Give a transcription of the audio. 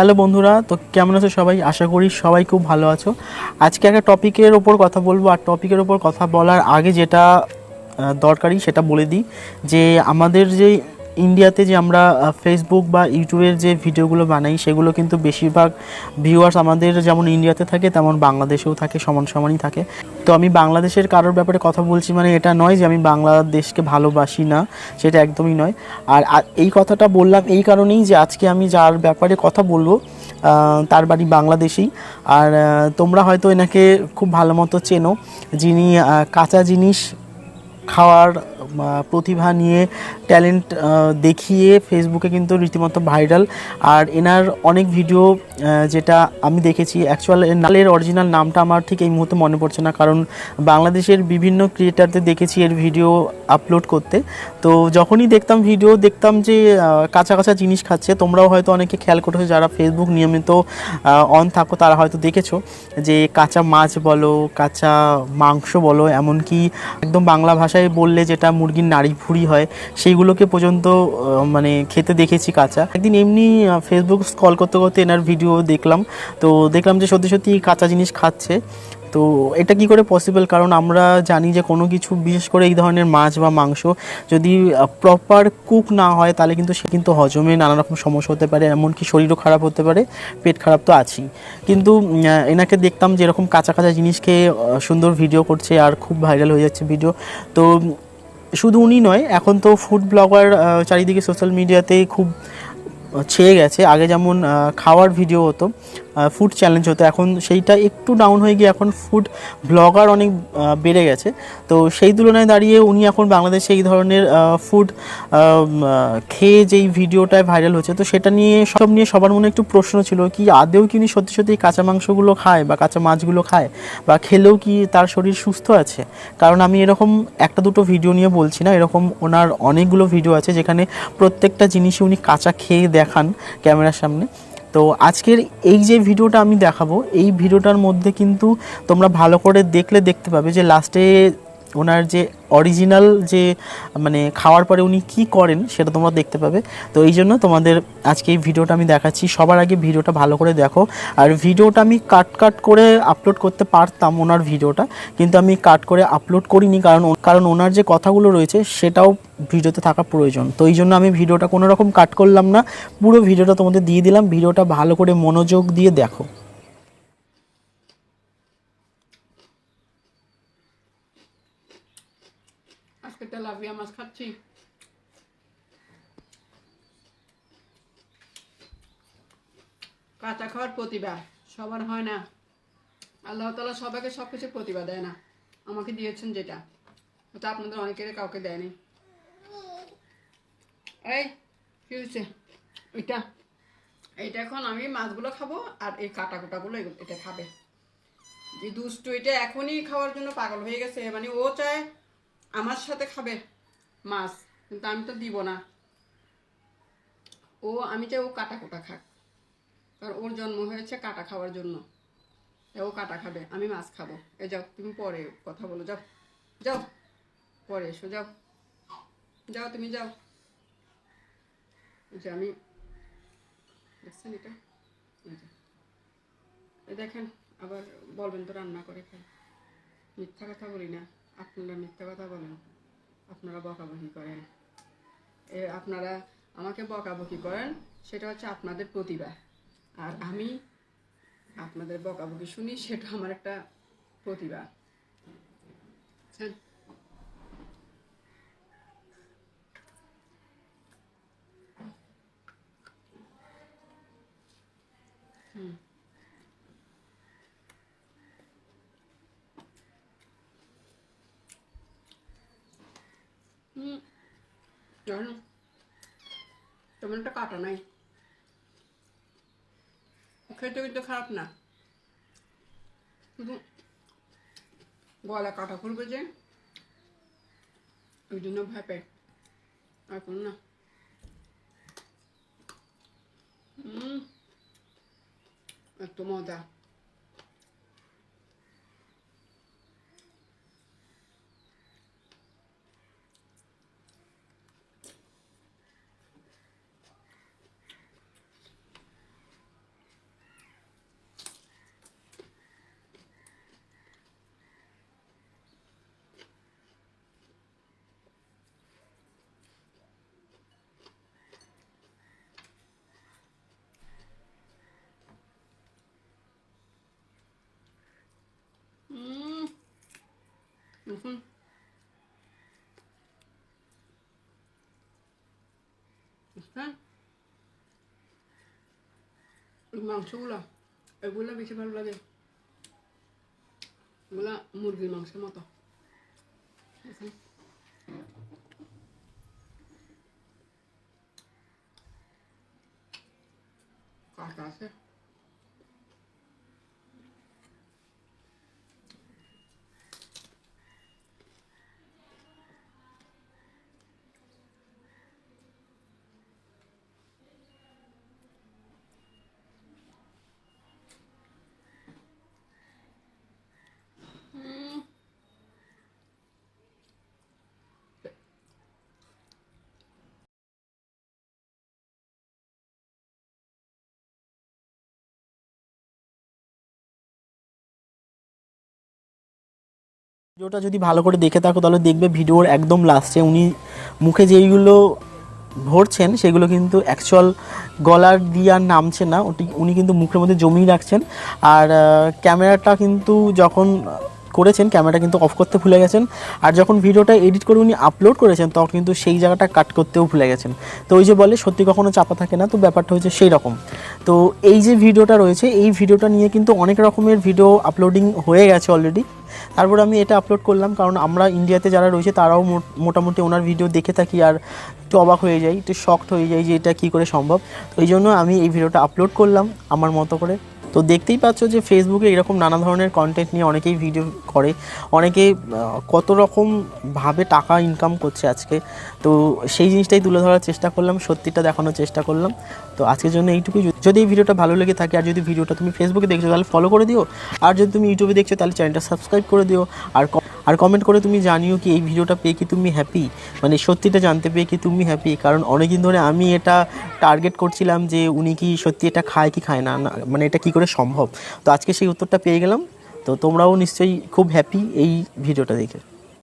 Hello বন্ধুরা, তো কেমন আছো সবাই? আশা করি সবাই খুব ভালো আছো। আজকে একটা টপিকের ওপর কথা বলব, আর টপিকের ওপর কথা বলার আগে যেটা দরকারি সেটা বলে দিই যে আমাদের যে ইন্ডিয়াতে যে আমরা ফেসবুক বা ইউটিউবের যে ভিডিওগুলো বানাই, সেগুলো কিন্তু বেশিরভাগ ভিউয়ার্স আমাদের যেমন ইন্ডিয়াতে থাকে, তেমন বাংলাদেশেও থাকে, সমান সমানই থাকে। তো আমি বাংলাদেশের কারোর ব্যাপারে কথা বলছি মানে এটা নয় যে আমি বাংলাদেশকে ভালোবাসি না, সেটা একদমই নয়। আর এই কথাটা বললাম এই কারণেই যে আজকে আমি যার ব্যাপারে কথা বলব তার বাড়ি বাংলাদেশেই। আর তোমরা হয়তো এনাকে খুব ভালো মতো চেনো, যিনি কাঁচা জিনিস খাওয়ার প্রতিভা নিয়ে ট্যালেন্ট দেখিয়ে ফেসবুকে কিন্তু রীতিমতো ভাইরাল আর এনার অনেক ভিডিও যেটা আমি দেখেছি অ্যাকচুয়াল নালের অরিজিনাল নামটা আমার ঠিক এই মুহূর্তে মনে পড়ছে না। কারণ বাংলাদেশের বিভিন্ন ক্রিয়েটারদের দেখেছি, এর ভিডিও আপলোড করতে। তো যখনই দেখতাম ভিডিও দেখতাম যে কাঁচা কাঁচা জিনিস খাচ্ছে, তোমরাও হয়তো অনেকে খেয়াল করেছ যারা ফেসবুক নিয়মিত অন থাকো, তারা হয়তো দেখেছ যে, কাঁচা মাছ বলো, কাঁচা মাংস বলো, এমনকি একদম বাংলা ভাষায় বললে যেটা মুরগির নাড়ি ভুড়ি হয়, সেইগুলোকে পর্যন্ত মানে খেতে দেখেছি কাঁচা। একদিন এমনি ফেসবুক স্কল করতে করতে এনার ভিডিও দেখলাম। তো দেখলাম যে সত্যি সত্যি কাঁচা জিনিস খাচ্ছে। তো এটা কি করে পসিবল কারণ আমরা জানি যে কোনো কিছু, বিশেষ করে এই ধরনের মাছ বা মাংস যদি প্রপার কুক না হয়, তাহলে কিন্তু সে কিন্তু হজমে নানা রকম সমস্যা হতে পারে, এমনকি শরীরও খারাপ হতে পারে, পেট খারাপ তো আছেই। কিন্তু এনাকে দেখতাম যে এরকম কাঁচা কাঁচা খেয়ে সুন্দর ভিডিও করছে আর খুব ভাইরাল হয়ে যাচ্ছে ভিডিও তো শুধু উনি নয়, এখন তো ফুড ব্লগার চারিদিকে সোশ্যাল মিডিয়াতে খুব ছেয়ে গেছে। আগে যেমন খাওয়ার ভিডিও হতো ফুড চ্যালেঞ্জ হতো, এখন সেইটা একটু ডাউন হয়ে গিয়ে এখন ফুড ব্লগার অনেক বেড়ে গেছে। তো সেই তুলনায় দাঁড়িয়ে উনি এখন বাংলাদেশে এই ধরনের ফুড খেয়ে যেই ভিডিওটায় ভাইরাল হচ্ছে, তো সেটা নিয়ে সব নিয়ে সবার মনে একটু প্রশ্ন ছিল কি, আদেও কি উনি সত্যি সত্যি কাঁচা মাংসগুলো খায় বা কাঁচা মাছগুলো খায়? বা খেলেও কি তার শরীর সুস্থ আছে? কারণ আমি এরকম একটা দুটো ভিডিও নিয়ে বলছি না, এরকম ওনার অনেকগুলো ভিডিও আছে যেখানে প্রত্যেকটা জিনিসই উনি কাঁচা খেয়ে দেখান ক্যামেরার সামনে। তো আজকের এই যে ভিডিওটা আমি দেখাবো, এই ভিডিওটার মধ্যে কিন্তু তোমরা ভালো করে দেখলে দেখতে পাবে যে লাস্টে ওনার যে অরিজিনাল যে মানে খাওয়ার পরে উনি কি করেন সেটা তোমরা দেখতে পাবে। তো এই জন্য তোমাদের আজকে এই ভিডিওটা আমি দেখাচ্ছি। সবার আগে ভিডিওটা ভালো করে দেখো। আর ভিডিওটা আমি কাট কাট করে আপলোড করতে পারতাম ওনার ভিডিওটা, কিন্তু আমি কাট করে আপলোড করিনি কারণ কারণ ওনার যে কথাগুলো রয়েছে সেটাও ভিডিওতে থাকা প্রয়োজন। তো এই জন্য আমি ভিডিওটা কোনো রকম কাট করলাম না। পুরো ভিডিওটা তোমাদের দিয়ে দিলাম। ভিডিওটা ভালো করে মনোযোগ দিয়ে দেখো। আজকে তেলাপিয়া মাছ খাচ্ছি কাঁচা খাওয়ার প্রতিভা, সবার হয় না। আল্লাহ তালা সবাইকে সব কিছুর প্রতিভা দেয় না। আমাকে দিয়েছেন যেটা। ওটা আপনাদের অনেকের কাউকে দেয়নি। এই, কি হয়েছে? ওইটা। এইটা এখন আমি মাছগুলো খাব আর এই কাটা কুটাগুলো এটা খাবে। যে দুষ্টু এটা এখনই খাওয়ার জন্য পাগল হয়ে গেছে। মানে ও চায় আমার সাথে খাবে? মাছ, কিন্তু আমি তো দিব না। ও, আমি চাই ও কাটা কোটা খাক। কারণ ওর জন্ম হয়েছে কাটা খাওয়ার জন্য। ও কাটা খাবে, আমি মাছ খাব। এ, যাও, তুমি পরে কথা বলো, যাও। যাও, পরে এসো, যাও। যাও, তুমি যাও। যে আমি, দেখছেন এটা? দেখেন, আবার বলবেন তো রান্না করে খাই। মিথ্যা কথা বলি না। আপনারা মিথ্যা কথা বলেন, আপনারা বকাবকি করেন। এ, আপনারা আমাকে বকাবকি করেন, সেটা হচ্ছে আপনাদের প্রতিভা। আর আমি আপনাদের বকাবকি শুনি, সেটা আমার একটা প্রতিভা। হুম জানো তেমন একটা কাটা নাই। খেতে কিন্তু খারাপ না। শুধু গলা কাটা করবে যে, ওই জন্য ভয় পাই আর কোনো না। হুম এত মজা এই মাংসগুলা এগুলা বেশি ভালো লাগে এগুলা মুরগির মাংসের মতো দেখুন। কাটা আছে ভিডিওটা যদি ভালো করে দেখে থাকো, তাহলে দেখবে ভিডিওর একদম লাস্টে উনি মুখে যেইগুলো ভরছেন সেগুলো কিন্তু অ্যাকচুয়াল গলার দিয়ে আর নামছে না। উনি কিন্তু মুখের মধ্যে জমিয়ে রাখছেন। আর ক্যামেরাটা কিন্তু যখন করেছেন, ক্যামেরাটা কিন্তু অফ করতে ভুলে গেছেন। আর যখন ভিডিওটা এডিট করে উনি আপলোড করেছেন, তখন কিন্তু সেই জায়গাটা কাট করতেও ভুলে গেছেন। তো ওই যে বলে, সত্যি কখনো চাপা থাকে না, তো ব্যাপারটা হচ্ছে সেই রকম তো এই যে ভিডিওটা রয়েছে, এই ভিডিওটা নিয়ে কিন্তু অনেক রকমের ভিডিও আপলোডিং হয়ে গেছে অলরেডি তারপর আমি এটা আপলোড করলাম, কারণ আমরা ইন্ডিয়াতে যারা রয়েছে, তারাও মোট- মোটামুটি ওনার ভিডিও দেখে থাকি আর একটু অবাক হয়ে যাই, একটু শক্ট হয়ে যাই যে এটা কী করে সম্ভব। তো এই জন্য আমি এই ভিডিওটা আপলোড করলাম, আমার মতো করে। তো দেখতেই পাচ্ছ যে ফেসবুকে এরকম নানা ধরনের কন্টেন্ট নিয়ে অনেকেই ভিডিও করে। অনেকে কত রকমভাবে টাকা ইনকাম করছে আজকে। তো সেই জিনিসটাই তুলে ধরার চেষ্টা করলাম, সত্যিটা দেখানোর চেষ্টা করলাম। তো আজকের জন্য এইটুকুই যদি এই ভিডিওটা ভালো লেগে থাকে, আর যদি ভিডিওটা তুমি ফেসবুকে দেখছ, তাহলে ফলো করে দিও। আর যদি তুমি ইউটিউবে দেখছ, তাহলে চ্যানেলটা সাবস্ক্রাইব করে দিও। আর আর কমেন্ট করে তুমি জানিও কি এই ভিডিওটা পেয়ে কি তুমি হ্যাপি মানে সত্যিটা জানতে পেয়ে কি তুমি হ্যাপি কারণ অনেকদিন ধরে আমি এটা টার্গেট করছিলাম যে উনি কি সত্যি এটা খায় কি খায় না মানে এটা কি করে সম্ভব? তো আজকে সেই উত্তরটা পেয়ে গেলাম। তো তোমরাও নিশ্চয়ই খুব হ্যাপি এই ভিডিওটা দেখে।